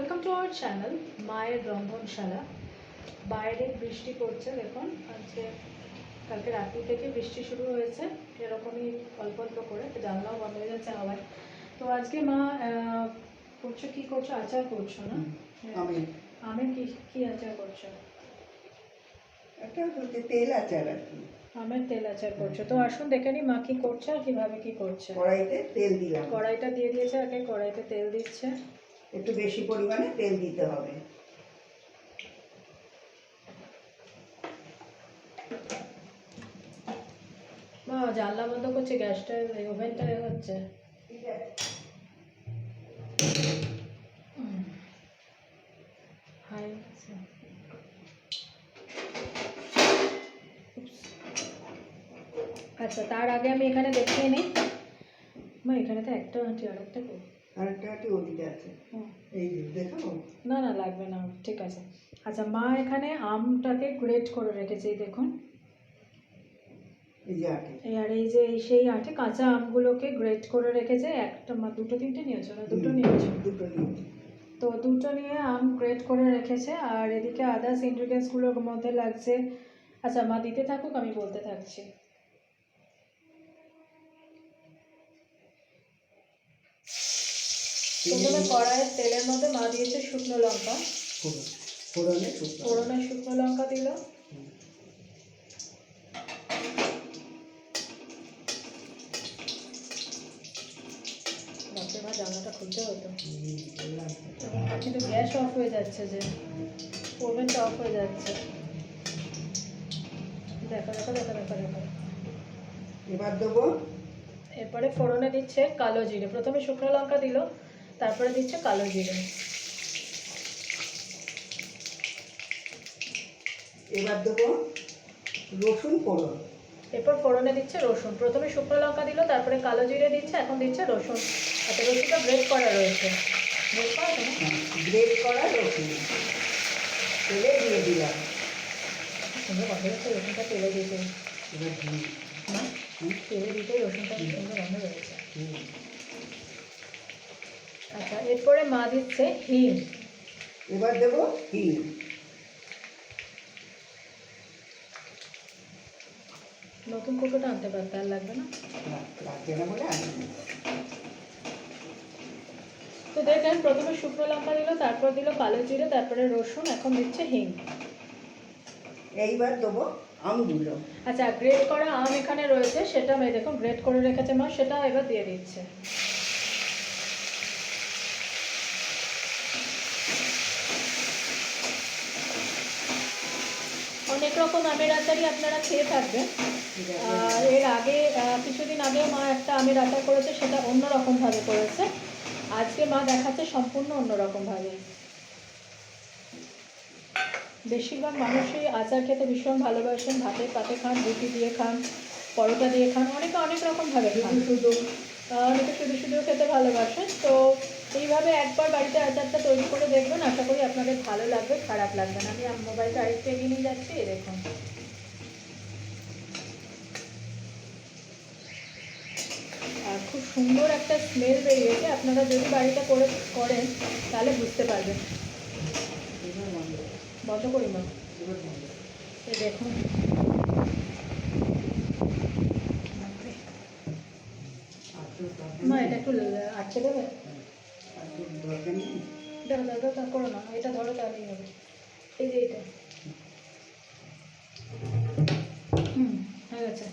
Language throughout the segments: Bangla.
ওয়েলকাম টু আওয়ার চ্যানেল মায়ের রন্ধনশালা বাইরে বৃষ্টি পড়ছে দেখুন আজকে কালকে রাত্রি থেকে বৃষ্টি শুরু হয়েছে এরকমই অল্প অল্প করে জানলাও বন্ধ হয়ে যাচ্ছে হাওয়ায় তো আজকে মা করছ কি করছ? আচার করছ না? আমি আমি কি কি আচার করছ? একটা বলতে তেল আচার আর কি। আমের তেল আচার করছ। তো আসুন দেখে নি মা কি করছে আর কীভাবে কি করছে। কড়াইতে তেল দিলাম। কড়াইটা দিয়ে দিয়েছে আগে কড়াইতে তেল দিচ্ছে। একটু বেশি পরিমাণে তেল দিতে হবে। মা জানলা বন্ধ করছে গ্যাসটা ওভেনটা হচ্ছে। ঠিক আছে। আচ্ছা। তার আগে আমি এখানে দেখিয়ে নিই। মা এখানে তো একটা আন্টি আর একটা একটা ওদিকে আছে? এই দেখাবো? না না লাগবে না ঠিক আছে। আচ্ছা মা এখানে আমটাকে গ্রেট করে রেখেছে এই দেখুন। এই আর এই যে এই সেই আটে কাঁচা আমগুলোকে গ্রেট করে রেখেছে একটা মা দুটো তিনটে নিয়েছো না দুটো নিয়েছো? দুটো নিয়েছি। তো দুটো নিয়ে আম গ্রেট করে রেখেছে আর এদিকে আদার্স ইনগ্রিডিয়েন্টসগুলোর মধ্যে লাগছে। আচ্ছা মা দিতে থাকুক আমি বলতে থাকছি। প্রথমে কড়াইয়ের তেলের মধ্যে মা দিয়েছে শুকনো লঙ্কা। ফোড়নে শুকনো ফোড়নে শুকনো লঙ্কা দিল। বাপরে মা জানলাটা খুলতে হতো। কিন্তু গ্যাস অফ হয়ে যাচ্ছে যে ওভেনটা অফ হয়ে যাচ্ছে। দেখো দেখো দেখো দেখো দেখো। এবার দেবো। এরপরে ফোড়নে দিচ্ছে কালো জিরে। প্রথমে শুকনো লঙ্কা দিল তারপরে দিচ্ছে কালো জিরে এবার দেবো রসুন ফোড়ন। এরপর ফোড়নে দিচ্ছে রসুন। প্রথমে শুকনো লঙ্কা দিল তারপরে কালো জিরে দিচ্ছে এখন দিচ্ছে রসুন। আচ্ছা রসুনটা গ্রেট করা রয়েছে। গ্রেট করা তো না? করা রসুন। তেলে দিয়ে দিলাম। সুন্দর গন্ধ হচ্ছে রসুনটা তেলে ঘি তেলে দিতে রসুনটা সুন্দর গন্ধ বেরোচ্ছে। হুম। আচ্ছা এরপরে মা দিচ্ছে হিং এবার দেবো হিং নতুন কুটোটা আনতে পারতে আর লাগবে না? লাগবে না বলে আনি তো দেখেন প্রথমে শুকনো লঙ্কা দিল তারপর দিল কালো জিরে তারপরে রসুন এখন দিচ্ছে হিং এইবার দেবো আমগুলো। আচ্ছা গ্রেট করা আম এখানে রয়েছে সেটা আমি দেখুন গ্রেট করে রেখেছে মা সেটা এবার দিয়ে দিচ্ছে। অনেক রকম আমের আচারই আপনারা খেয়ে থাকবেন। আর এর আগে কিছুদিন আগে মা একটা আমের আচার করেছে সেটা অন্য রকমভাবে করেছে। আজকে মা দেখাচ্ছে সম্পূর্ণ অন্য রকমভাবে। বেশিরভাগ মানুষই আচার খেতে ভীষণ ভালোবাসেন। ভাতে পাতে খান রুটি দিয়ে খান পরোটা দিয়ে খান অনেকে অনেক রকমভাবে খান। শুধু অনেকে শুধু শুধু খেতে ভালোবাসেন। তো এইভাবে একবার বাড়িতে আচারটা তৈরি করে দেখবেন, আশা করি আপনাদের ভালো লাগবে, খারাপ লাগবে না। আমি মোবাইলটা আরেকটু এগিয়ে নিয়ে যাচ্ছি দেখুন। আর খুব সুন্দর একটা স্মেল বেরিয়েছে। আপনারা যদি বাড়িতে করে করেন, তাহলে বুঝতে পারবেন। বন্ধ করি মা দেখুন। মা, এটা একটু আটকে দেবে? করো না এটা ধরো তাহলেই হবে। এই যে এটা। হুম হয়ে গেছে।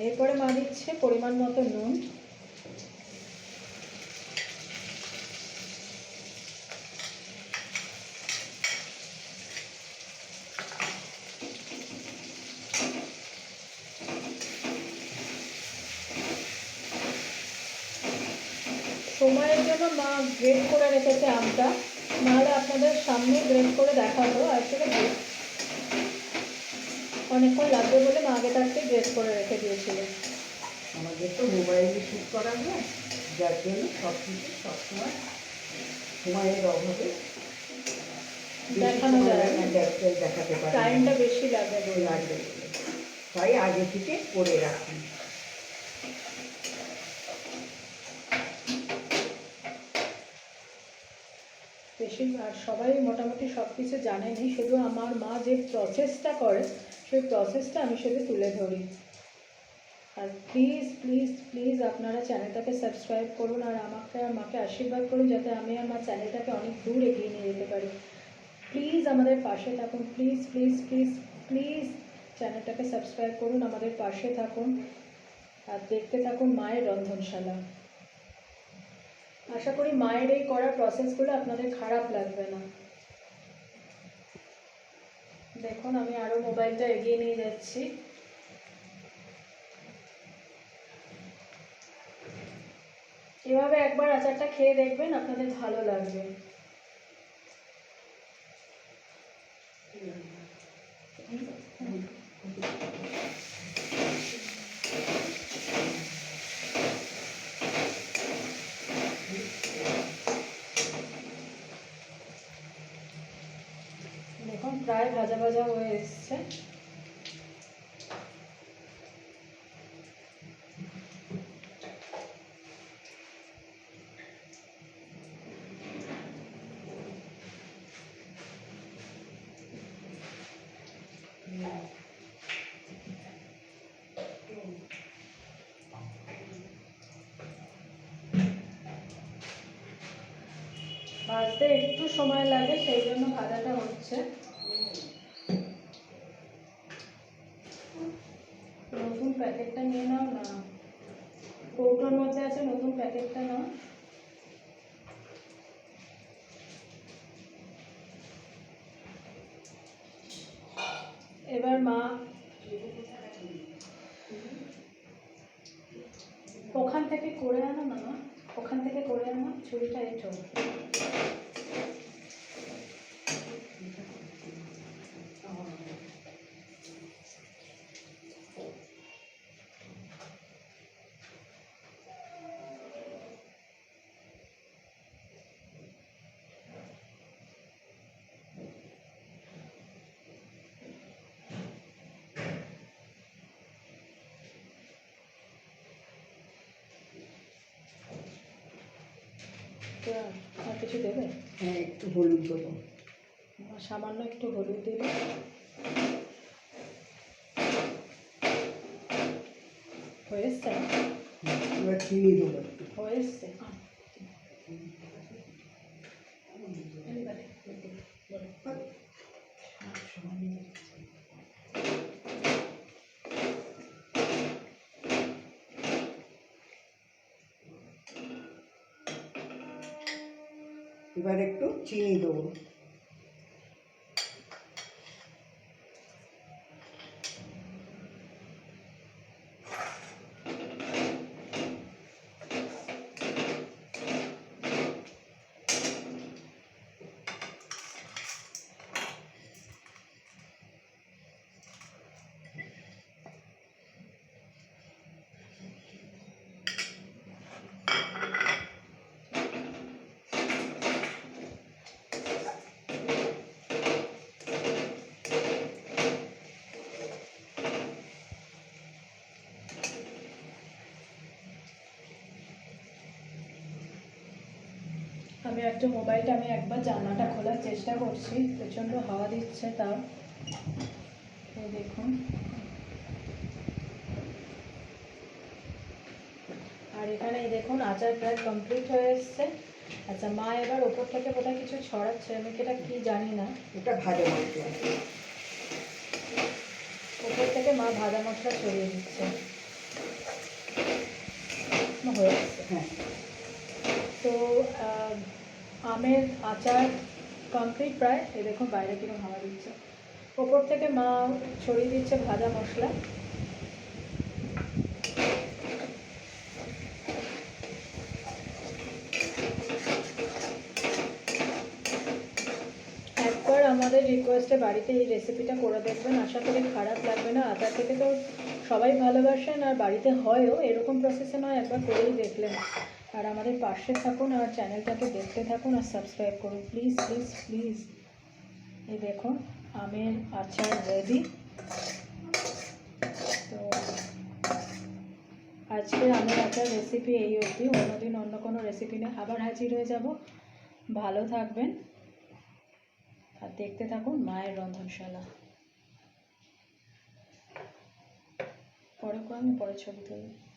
এরপরে মা দিচ্ছে পরিমাণ মতো নুন। সময়ের জন্য মা গ্রেড করে রেখেছে আমটা। নাহলে আপনাদের সামনে গ্রেড করে দেখাতো আসলে অনেকক্ষণ লাগবে বলে মা আগে থাকতে ড্রেস করে রেখে দিয়েছিল আমাদের তো মোবাইলে শ্যুট করা হয় যার জন্য সব কিছু সবসময় সময়ের অভাবে দেখানো যায় না। দেখাতে পারি। টাইমটা বেশি লাগে। লাগবে। তাই আগে থেকে করে রাখি বেশি আর সবাই মোটামুটি সব কিছু জানেনি শুধু আমার মা যে প্রসেসটা করে সেই প্রসেসটা আমি শুধু তুলে ধরি। আর প্লিজ প্লিজ প্লিজ আপনারা চ্যানেলটাকে সাবস্ক্রাইব করুন আর আমাকে আর মাকে আশীর্বাদ করুন যাতে আমি আমার চ্যানেলটাকে অনেক দূর এগিয়ে নিয়ে যেতে পারি। প্লিজ আমাদের পাশে থাকুন। প্লিজ প্লিজ প্লিজ প্লিজ চ্যানেলটাকে সাবস্ক্রাইব করুন, আমাদের পাশে থাকুন। আর দেখতে থাকুন মায়ের রন্ধনশালা। আশা করি মায়ের এই করা প্রসেসগুলো আপনাদের খারাপ লাগবে না। দেখুন, আমি আরও মোবাইলটা এগিয়ে নিয়ে যাচ্ছি। এভাবে একবার আচারটা খেয়ে দেখবেন, আপনাদের ভালো লাগবে দেখুন প্রায় ভাজা ভাজা হয়ে এসছে। ভাজতে একটু সময় লাগে সেই জন্য ভাজাটা হচ্ছে নতুন প্যাকেটটা নিয়ে নাও না। কৌটোর মধ্যে আছে, নতুন প্যাকেটটা নাও। এবার মা ওখান থেকে করে আনো না ওখান থেকে করে আনো, ছুরিটা এঁটো। আর কিছু দেবে? হ্যাঁ একটু হলুদ দেবো। সামান্য একটু হলুদ দিলে। হয়ে এসছে? এবার চিনি দেবো হয়ে এসছে? এবার একটু চিনি দেবো আমি একটু মোবাইলটা আমি একবার জানলাটা খোলার চেষ্টা করছি। প্রচণ্ড হাওয়া দিচ্ছে তাও এই দেখুন। আর এখানে এই দেখুন আচার প্রায় কমপ্লিট হয়ে এসছে। আচ্ছা মা এবার ওপর থেকে বোধহয় কিছু ছড়াচ্ছে আমি এটা কি জানি না। এটা ভাজা মশলা। ওপর থেকে মা ভাজা মশলা ছড়িয়ে দিচ্ছে। হয়ে। এসছে হ্যাঁ তো আমের আচার কমপ্লিট প্রায়। এ দেখুন বাইরে কীরকম হাওয়া দিচ্ছে। ওপর থেকে মা ছড়িয়ে দিচ্ছে ভাজা মশলা। একবার আমাদের রিকোয়েস্টে বাড়িতে এই রেসিপিটা করে দেখবেন। আশা করি খারাপ লাগবে না। আটা থেকে তো সবাই ভালোবাসেন আর বাড়িতে হয়ও। এরকম প্রসেসে নয় একবার করেই দেখলেন। আর আমাদের পাশে থাকুন আর চ্যানেলটাকে দেখতে থাকুন আর সাবস্ক্রাইব করুন। Please please please. এই দেখুন, আমের আচার রেডি। তো আজকে আমের আচার রেসিপি এই অবধি। অন্যদিন অন্য কোনো রেসিপি নিয়ে আবার হাজির হয়ে যাব। ভালো থাকবেন আর দেখতে থাকুন মায়ের রন্ধনশালা। পরে করে আমি পরে ছবি তুলব